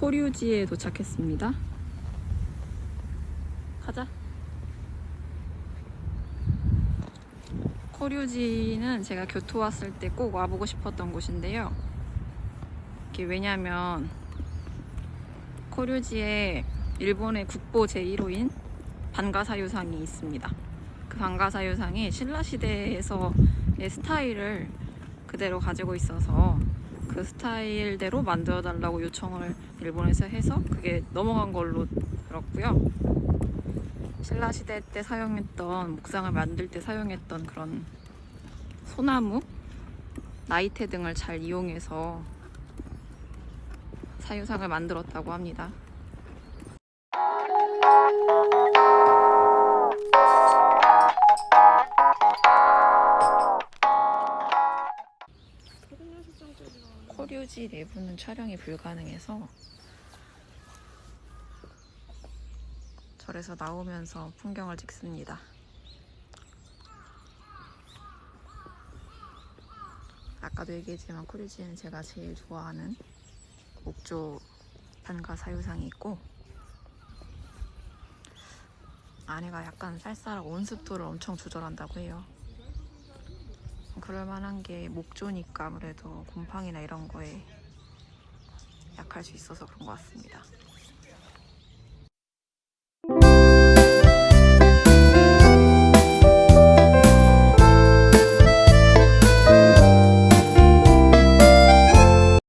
코류지에 도착했습니다. 가자. 코류지는 제가 교토 왔을 때 꼭 와보고 싶었던 곳인데요. 이게 왜냐면 코류지에 일본의 국보 제1호인 반가사유상이 있습니다. 그 반가사유상이 신라 시대에서의 스타일을 그대로 가지고 있어서 그 스타일대로 만들어 달라고 요청을 일본에서 해서 그게 넘어간 걸로 들었고요. 신라 시대 때 사용했던 목상을 만들 때 사용했던 그런 소나무, 나이테 등을 잘 이용해서 사유상을 만들었다고 합니다. 코류지 내부는 촬영이 불가능해서 절에서 나오면서 풍경을 찍습니다. 아까도 얘기했지만 코류지는 제가 제일 좋아하는 목조 반가 사유상이 있고 안에가 약간 쌀쌀하고 온습도를 엄청 조절한다고 해요. 그럴 만한 게 목조니까 아무래도 곰팡이나 이런 거에 약할 수 있어서 그런 것 같습니다.